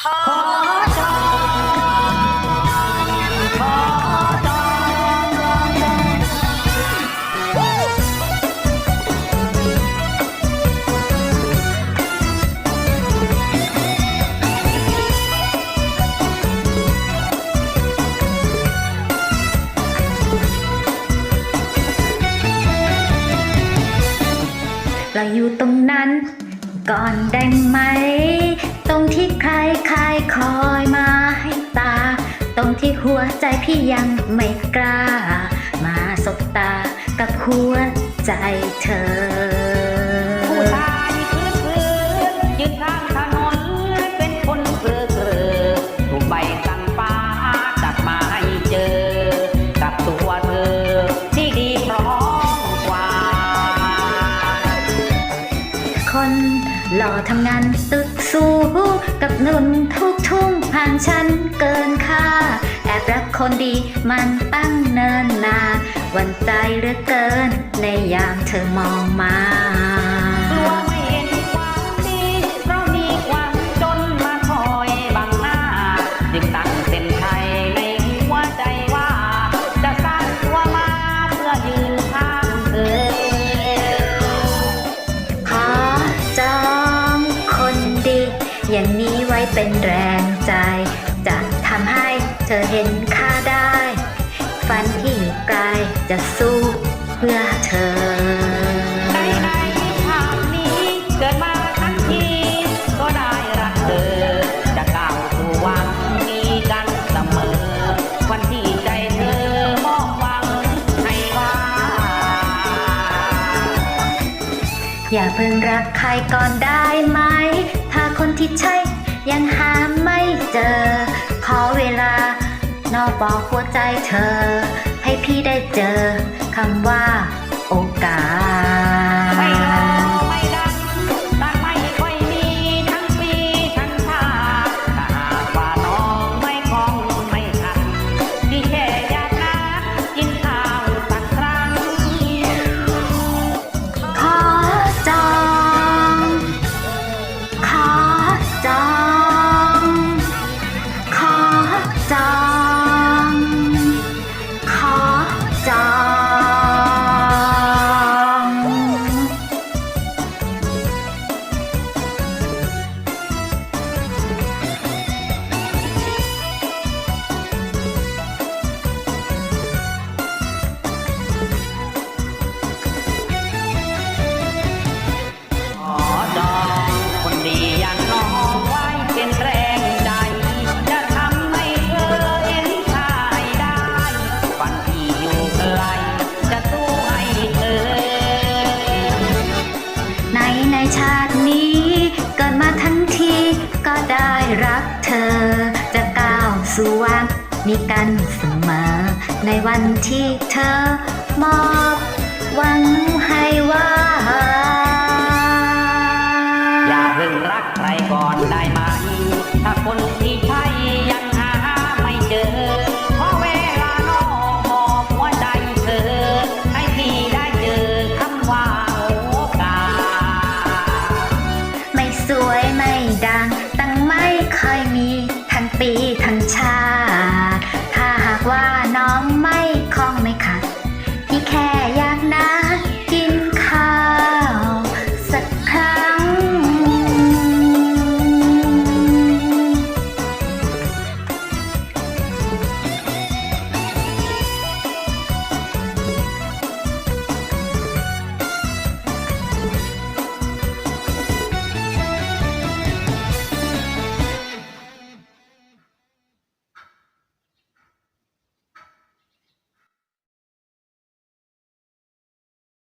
ขอจองขอจองเราอยู่ตรงนั้น ก่อนได้ไหม รงที่ใครใครคอยมาให้ตา ตรงที่หัวใจพี่ยังไม่กล้า มาสบตากับหัวใจเธอ หล่อทำงานตึกสูงกับหนุ่นทุกทุ่งผ่านฉันเกินค่า แอบรักคนดีมันตั้งเนินนานวันใจเหลือเกินในยามเธอมองมา เป็นแรงใจ จะทำให้เธอเห็นค่าได้ ฝันที่อยู่ไกลจะสู้เพื่อเธอในในชาตินี้เกิดมาทั้งทีก็ได้รักเธอจะก้าวถ่วันมีกันเสมอวันที่ใจเธอมอบวังให้ว่าอย่าเพิ่งรักใครก่อนได้ไหม ถ้าคนที่ใช่ ยังหาไม่เจอ ขอเวลานอกบอกหัวใจเธอ ให้พี่ได้เจอคำว่าโอกาส ชาตินี้เกิดมาทั้งทีก็ได้รักเธอ จะก้าวสู่วันมีกันเสมอ ในวันที่เธอมอบหวังให้ว่า อย่าเพิ่งรักใครก่อนได้ไหม ถ้าคนที่ เคยมีทั้งปีทั้งชา ถ้าหากว่าน้องไม่คล้อง